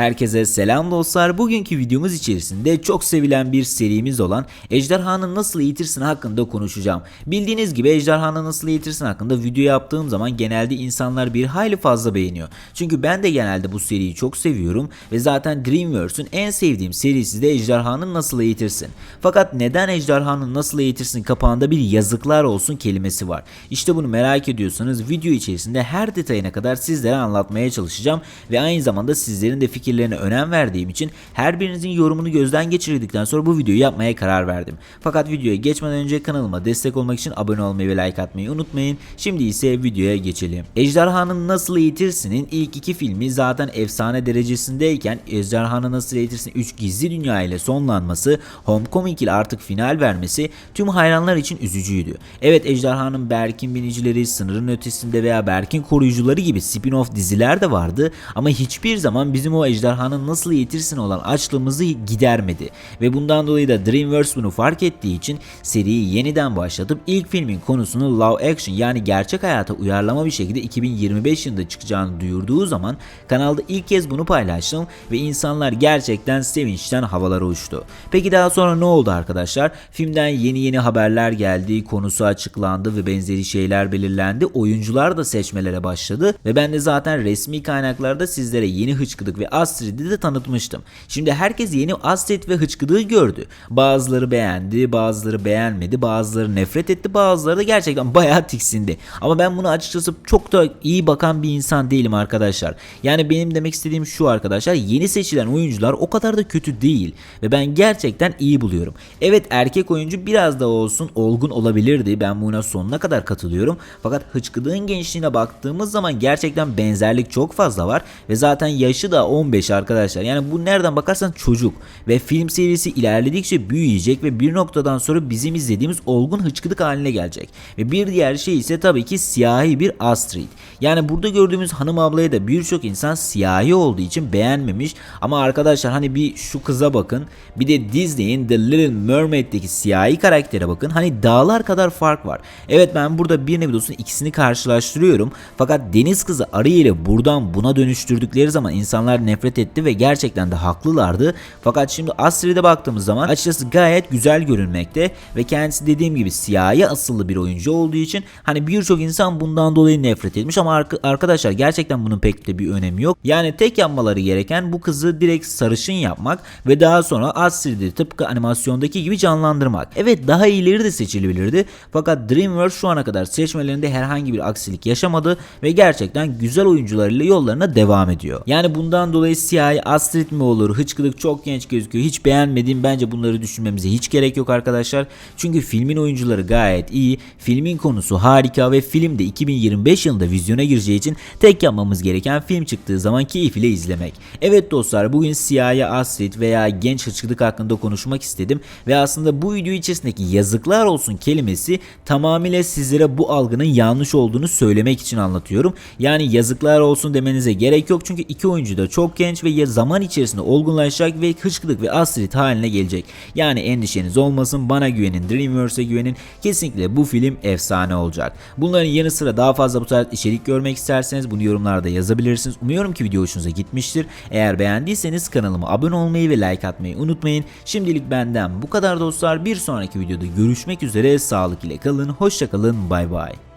Herkese selam dostlar. Bugünkü videomuz içerisinde çok sevilen bir serimiz olan Ejderhanı Nasıl Eğitirsin hakkında konuşacağım. Bildiğiniz gibi Ejderhanı Nasıl Eğitirsin hakkında video yaptığım zaman genelde insanlar bir hayli fazla beğeniyor. Çünkü ben de genelde bu seriyi çok seviyorum ve zaten Dreamworks'ün en sevdiğim serisi de Ejderhanı Nasıl Eğitirsin. Fakat neden Ejderhanı Nasıl Eğitirsin kapağında bir yazıklar olsun kelimesi var. İşte bunu merak ediyorsanız video içerisinde her detayına kadar sizlere anlatmaya çalışacağım ve aynı zamanda sizlerin de fikirlerine önem verdiğim için her birinizin yorumunu gözden geçirdikten sonra bu videoyu yapmaya karar verdim. Fakat videoya geçmeden önce kanalıma destek olmak için abone olmayı ve like atmayı unutmayın. Şimdi ise videoya geçelim. Ejderhanı Nasıl Eğitirsin'in ilk iki filmi zaten efsane derecesindeyken Ejderhanı Nasıl Eğitirsin 3 Gizli Dünya ile sonlanması, Homecoming ile artık final vermesi tüm hayranlar için üzücüydü. Evet Ejderhanın Berk'in binicileri, Sınırın Ötesinde veya Berk'in koruyucuları gibi spin-off diziler de vardı ama hiçbir zaman bizim o ejderhanın nasıl eğitirsin olan açlığımızı gidermedi. Ve bundan dolayı da DreamWorks bunu fark ettiği için seriyi yeniden başlatıp ilk filmin konusunu live action yani gerçek hayata uyarlama bir şekilde 2025 yılında çıkacağını duyurduğu zaman kanalda ilk kez bunu paylaştım ve insanlar gerçekten sevinçten havalara uçtu. Peki daha sonra ne oldu arkadaşlar? Filmden yeni yeni haberler geldi, konusu açıklandı ve benzeri şeyler belirlendi. Oyuncular da seçmelere başladı ve ben de zaten resmi kaynaklarda sizlere yeni hıçkıdık ve Astrid'i de tanıtmıştım. Şimdi herkes yeni Astrid ve hıçkıdığı gördü. Bazıları beğendi, bazıları beğenmedi, bazıları nefret etti, bazıları da gerçekten bayağı tiksindi. Ama ben bunu açıkçası çok da iyi bakan bir insan değilim arkadaşlar. Yani benim demek istediğim şu arkadaşlar yeni seçilen oyuncular o kadar da kötü değil ve ben gerçekten iyi buluyorum. Evet erkek oyuncu biraz da olsun olgun olabilirdi. Ben buna sonuna kadar katılıyorum. Fakat hıçkıdığın gençliğine baktığımız zaman gerçekten benzerlik çok fazla var ve zaten yaşı da 15 arkadaşlar. Yani bu nereden bakarsan çocuk ve film serisi ilerledikçe büyüyecek ve bir noktadan sonra bizim izlediğimiz olgun hıçkıdık haline gelecek. Ve bir diğer şey ise tabii ki siyahi bir Astrid. Yani burada gördüğümüz hanım ablaya da birçok insan siyahi olduğu için beğenmemiş. Ama arkadaşlar hani bir şu kıza bakın. Bir de Disney'in The Little Mermaid'deki siyahi karaktere bakın. Hani dağlar kadar fark var. Evet ben burada bir nevi olsun ikisini karşılaştırıyorum. Fakat deniz kızı Ariel'i buradan buna dönüştürdükleri zaman insanlar nefret etti ve gerçekten de haklılardı. Fakat şimdi Astrid'e baktığımız zaman açıkçası gayet güzel görünmekte ve kendisi dediğim gibi siyahi asıllı bir oyuncu olduğu için hani birçok insan bundan dolayı nefret etmiş ama arka- arkadaşlar gerçekten bunun pek de bir önemi yok. Yani tek yapmaları gereken bu kızı direkt sarışın yapmak ve daha sonra Astrid'i tıpkı animasyondaki gibi canlandırmak. Evet daha iyileri de seçilebilirdi fakat DreamWorks şu ana kadar seçmelerinde herhangi bir aksilik yaşamadı ve gerçekten güzel oyuncularıyla yollarına devam ediyor. Yani bundan dolayı siyahi Astrid mi olur? Hıçkırık çok genç gözüküyor. Hiç beğenmediğim bence bunları düşünmemize hiç gerek yok arkadaşlar. Çünkü filmin oyuncuları gayet iyi. Filmin konusu harika ve film de 2025 yılında vizyona gireceği için tek yapmamız gereken film çıktığı zaman keyifle izlemek. Evet dostlar bugün siyahi Astrid veya genç hıçkırık hakkında konuşmak istedim ve aslında bu video içerisindeki yazıklar olsun kelimesi tamamıyla sizlere bu algının yanlış olduğunu söylemek için anlatıyorum. Yani yazıklar olsun demenize gerek yok çünkü iki oyuncu da çok genç ve zaman içerisinde olgunlaşacak ve hıçkırık ve Astrid haline gelecek. Yani endişeniz olmasın bana güvenin Dreamworks'e güvenin kesinlikle bu film efsane olacak. Bunların yanı sıra daha fazla bu tarz içerik görmek isterseniz bunu yorumlarda yazabilirsiniz. Umuyorum ki video hoşunuza gitmiştir. Eğer beğendiyseniz kanalıma abone olmayı ve like atmayı unutmayın. Şimdilik benden bu kadar dostlar. Bir sonraki videoda görüşmek üzere. Sağlık ile kalın. Hoşçakalın. Bay bay.